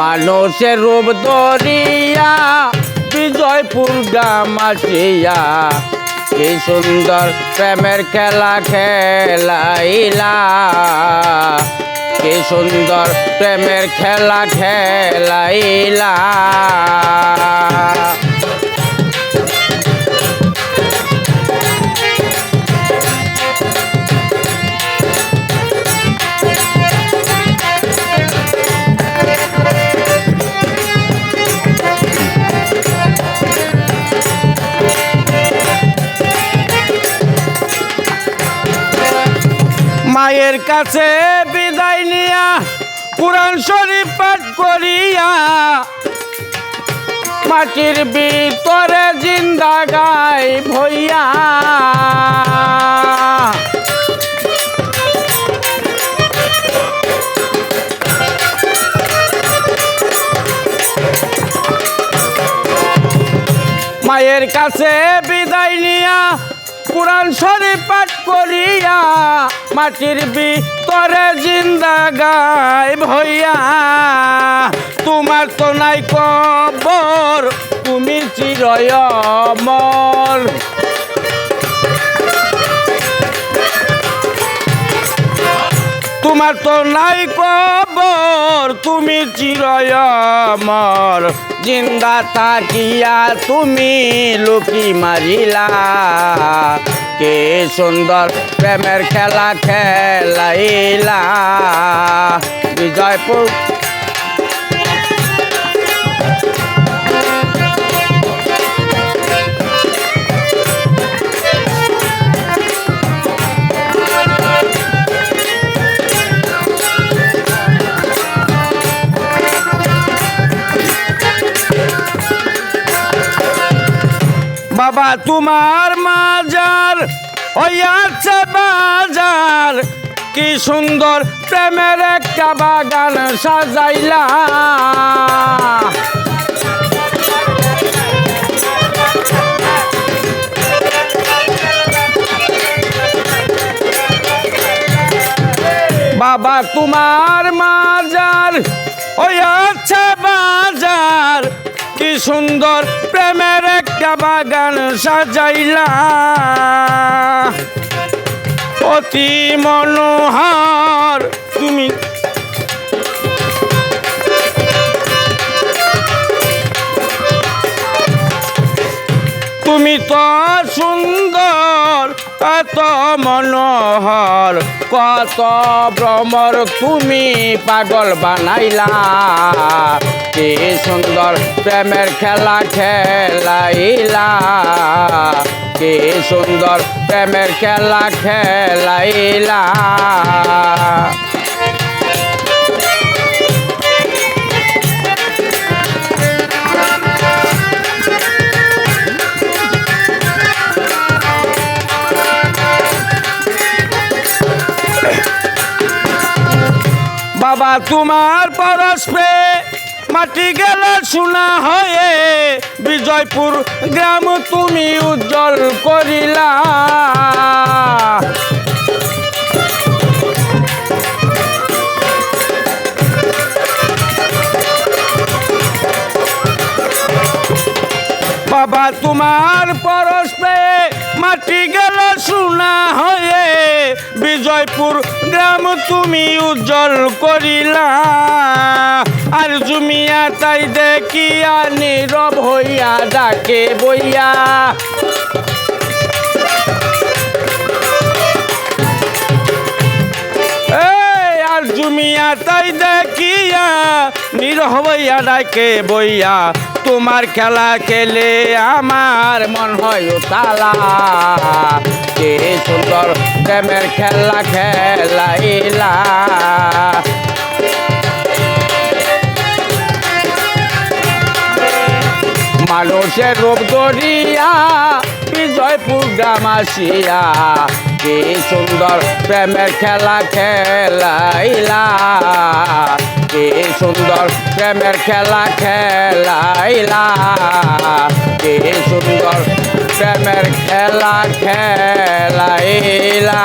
মানুষের রূপ ধরিয়া, বিজয়পুর গ্রাম আসিয়া, কি সুন্দর প্রেমের খেলা খেলাইলা। কি সুন্দর প্রেমের খেলা খেলাইলা। মায়ের কাছে বিদায় নিয়া কোরআন শরীফ পাঠ করিয়া মাটির ভিতরে জিন্দা গাই ভইয়া। মায়ের কাছে বিদায় নিয়া কোরআন শরীফ পাঠ করিয়া মাটির ভিতরে জিন্দা গায় ভইয়া তোমার তো নাই কবর, তুমি চিরয় মর তোমার তো নাই কবর, তুমি চিরয় মর জিন্দা থাকিয়া তুমি লুকি মারিলা। কে সুন্দর প্রেমের খেলা খেলাইলা। বিজয়পুর বাবা, তোমার মাজার হইয়াছে বাজার। কি সুন্দর প্রেমের একটা বাগান সাজাইলা। বাবা, তোমার মাজার হইয়াছে বাজার। কি সুন্দর প্রেমের একটা বাগান সাজাইলা। অতি মনোহর তুমি। তুমি তো সুন্দর। এত মনোহর, কত ভ্রমর তুমি পাগল বানাইলা। কি সুন্দর প্রেমের খেলা খেলাইলা। কি সুন্দর প্রেমের খেলা খেলাইলা। বাবা, তোমার পরস্পে মাটি গেল সোনা হয়ে বিজয়পুর গ্রাম তুমি উজ্জ্বল করিলা। বাবা, তোমার পরস্পে মাটি গেল সোনা হয়ে বিজয়পুর গ্রাম তুমি উজ্জ্বল করিলা। আর জুমিয়া তাই দেখিয়া নীরব হইয়া ডাকে বইয়া। জুমিয়া তাই দেখিয়া নিরহ বইয়া ডাকে বইয়া। তোমার খেলা খেলে আমার মন হয় তালা প্রেমের খেলা খেলাইলা। মানুষের রূপ দরিয়া বিজয়পুর গ্রাম আসিয়া কি সুন্দর প্রেমের খেলা খেলাইলা। কি সুন্দর প্রেমের খেলা খেলাইলা কি সুন্দর প্রেমের খেলা খেলাইলা।